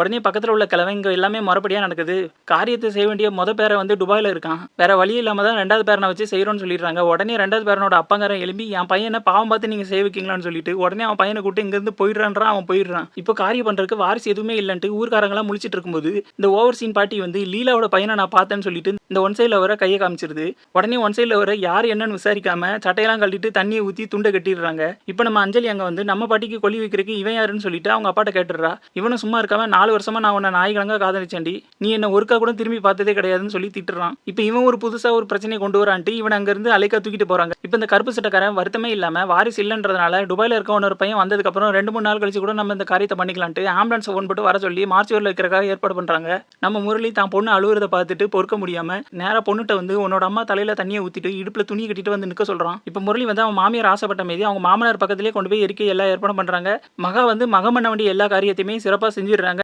உடனே பக்கத்தில் உள்ள கிழவங்க எல்லாமே மறுபடியாக நடக்குது. காரியத்தை செய்ய வேண்டிய மொத பேரை வந்து துபாயில் இருக்கான். வேற வழி இல்லாமல் தான் ரெண்டாவது பேரனை வச்சு செய்கிறோன்னு சொல்லிடுறாங்க. உடனே ரெண்டாவது பேரனோட அப்பாங்காரன் எழுப்பி என் பையனை பாவம் பார்த்து நீங்கள் செய்ய வைக்கீங்களான்னு சொல்லிட்டு உடனே அவன் பையனை கூட்டு இங்கேருந்து போயிடுறான்றான் அவன் போயிடுறான். இப்போ காரியம் பண்ணுறதுக்கு வாரிசு எதுவுமே இல்லைன்ட்டு ஊர்க்காரங்களாம் முழிச்சிட்டு இருக்கும்போது இந்த ஓவர் சீன் பாட்டி வந்து லீலாவோட பையனை நான் பார்த்தேன்னு சொல்லிட்டு இந்த ஒன் சைடில் வர கையை காமிச்சிருது. உடனே ஒன் சைடில் வர யார் என்னன்னு விசாரிக்காம சட்டையெல்லாம் கழட்டிட்டு தண்ணியை ஊற்றி துண்டை கட்டிடுறாங்க. இப்போ நம்ம அஞ்சலி அங்கே வந்து நம்ம பாட்டிக்கு கொல்லி வைக்கிறதுக்கு இவன் யாருன்னு சொல்லிட்டு அவங்க அப்பாட்ட கேட்டுடுறா. இவனும் சும்மா இருக்காம நாலு வருஷமா நான் உன்னை நாய்கிழங்க காதலிச்சேன்டி. நீ என்ன ஒருக்கா கூட திரும்பி பார்த்ததே கிடையாதுன்னு சொல்லி திட்டுறான். இப்போ இவன் ஒரு புதுசா ஒரு பிரச்சனையை கொண்டு வரான்ட்டு இவன் அங்கிருந்து அலைக்கா தூக்கிட்டு போறாங்க. இப்போ இந்த கருப்பு சட்டக்காரன் வருத்தமே இல்லாம வாரிசு இல்லைன்றதுனால துபாயில இருக்க ஒரு பையன் வந்ததுக்கு அப்புறம் ரெண்டு மூணு நாள் கழிச்சு கூட நம்ம இந்த காரியத்தை பண்ணிக்கலான்ட்டு ஆம்புலன்ஸ் ஃபோன் போட்டு வர சொல்லி மார்ச் மார்ச்சுவரில் இருக்கிறக்காக ஏற்பாடு பண்றாங்க. நம்ம முரளி தான் பொண்ணு அழுகுறதை பார்த்துட்டு பொறுக்க முடியாம நேரா பொண்ணுகிட்ட வந்து உன்னோட அம்மா தலையில தண்ணியை ஊத்திட்டு இடுப்புல துணி கட்டிட்டு வந்து நிக்க சொல்றான். இப்போ முரளி வந்து அவன் மாமியார் ஆசைப்பட்ட மீதி அவங்க மாமனார் பக்கத்திலே கொண்டு போய் எரிக்க எல்லா ஏற்பாடும் பண்றாங்க. மகா வந்து மகமண்ண வேண்டிய எல்லா காரியத்தையுமே சிறப்பாக செஞ்சிடுறாங்க.